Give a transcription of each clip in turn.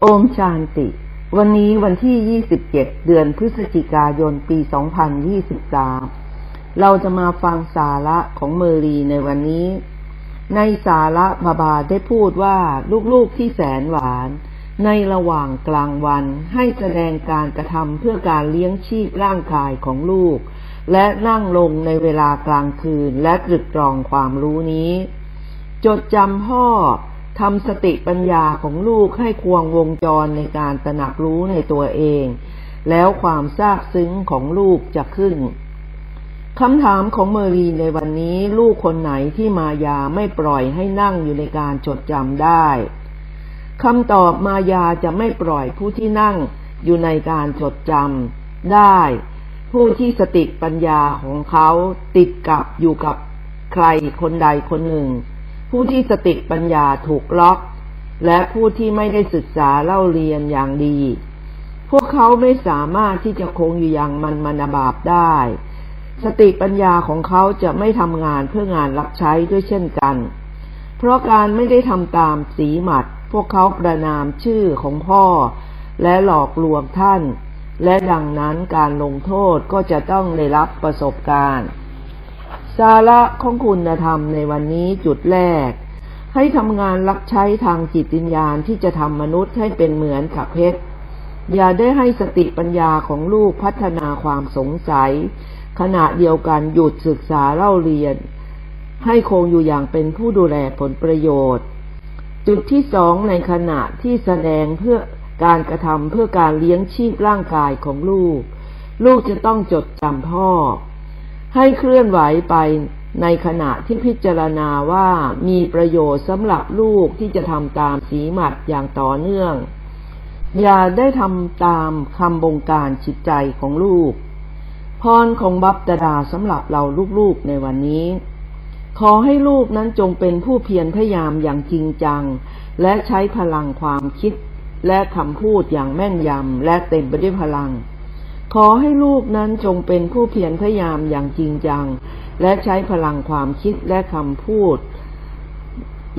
โอมชานติ วันนี้วันที่ 27 เดือนพฤศจิกายน ปี 2023 เราจะมาฟังสาระของเมอรีในวันนี้ ในสาระบาบาได้พูดว่าลูกๆที่แสนหวาน ในระหว่างกลางวันให้แสดงการกระทำเพื่อการเลี้ยงชีพร่างกายของลูก และนั่งลงในเวลากลางคืนและตรึกตรองความรู้นี้ จดจำพ่อ ทำสติปัญญาของลูกให้ควงวงจรในการตระหนักรู้ในตัวเอง แล้วความซาบซึ้งของลูกจะขึ้นคำถามของเมอรีในวันนี้ลูกคนไหนที่มายาไม่ปล่อยให้นั่งอยู่ในการจดจำได้คำตอบมายาจะไม่ปล่อยผู้ที่นั่งอยู่ในการจดจำได้ ผู้ที่สติปัญญาของเขาติดกับอยู่กับใครคนใดคนหนึ่ง ผู้ที่สติปัญญาถูกล็อก และผู้ที่ไม่ได้ศึกษาเล่าเรียนอย่างดี พวกเขาไม่สามารถที่จะคงอยู่อย่างมันมนบาปได้ สติปัญญาของเขาจะไม่ทำงานเพื่องานรับใช้ด้วยเช่นกัน เพราะการไม่ได้ทำตามสีหมัด พวกเขาประนามชื่อของพ่อ และหลอกลวงท่าน และดังนั้นการลงโทษก็จะต้องได้รับประสบการณ์ สาระของคุณธรรมในวันนี้จุดแรก ให้ทำงานรับใช้ทางจิตวิญญาณที่จะทำมนุษย์ให้เป็นเหมือนกับเพชรอย่าได้ให้สติปัญญาของลูกพัฒนาความสงสัย ขณะเดียวกันหยุดศึกษาเล่าเรียน ให้คงอยู่อย่างเป็นผู้ดูแลผลประโยชน์ จุดที่สองในขณะที่แสดงเพื่อการกระทำเพื่อการเลี้ยงชีพร่างกายของลูก ลูกจะต้องจดจำพ่อ ให้เคลื่อนไหวไปในขณะที่พิจารณาว่ามีประโยชน์สำหรับลูกที่จะทำตามสีหมัดอย่างต่อเนื่อง อย่าได้ทำตามคำบงการจิตใจของลูก พรของบัพตดาสำหรับเราลูกๆในวันนี้ ขอให้ลูกนั้นจงเป็นผู้เพียรพยายามอย่างจริงจัง และใช้พลังความคิดและคำพูดอย่างแม่นยำและเต็มไปด้วยพลัง ขอให้ลูกนั้นจงเป็นผู้เพียรพยายามอย่างจริงจัง และใช้พลังความคิดและคำพูด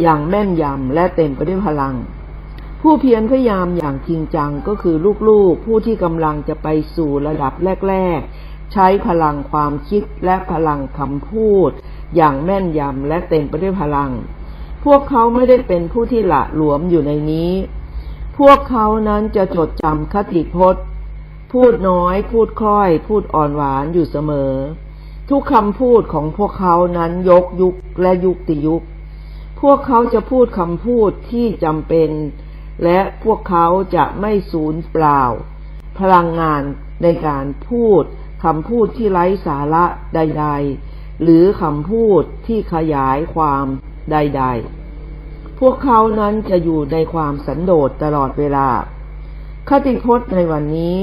อย่างแม่นยำและเต็มไปด้วยพลัง ผู้เพียรพยายามอย่างจริงจังก็คือลูกๆ ผู้ที่กำลังจะไปสู่ระดับแรก ๆ ใช้พลังความคิดและพลังคำพูด อย่างแม่นยำและเต็มไปด้วยพลัง พวกเขาไม่ได้เป็นผู้ที่หละหลวมอยู่ในนี้ พวกเขานั้นจะจดจำคติพจน์ พูดน้อย พูดค่อย พูดอ่อนหวานอยู่เสมอ ทุกคำพูดของพวกเขานั้นยกยุคและยุคติยุค พวกเขาจะพูดคำพูดที่จำเป็น และพวกเขาจะไม่สูญเปล่า พลังงานในการพูดคำพูดที่ไร้สาระใด ๆ หรือคำพูดที่ขยายความใด ๆ พวกเขานั้นจะอยู่ในความสันโดษตลอดเวลาคติพจน์ในวันนี้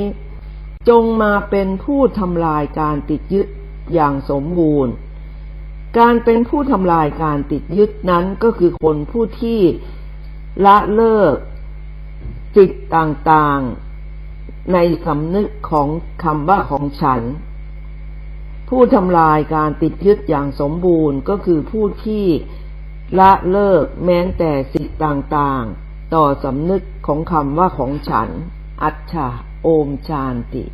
จงมาเป็นผู้ทำลายการติดยึดอย่างสมบูรณ์ การเป็นผู้ทำลายการติดยึดนั้นก็คือคนผู้ที่ละเลิกจิตต่างๆ ในสำนึกของคำว่าของฉัน ผู้ทำลายการติดยึดอย่างสมบูรณ์ก็คือผู้ที่ละเลิกแม้แต่สิ่งต่างๆ ต่อสำนึกของคำว่าของฉัน อัจฉา โอมชานติ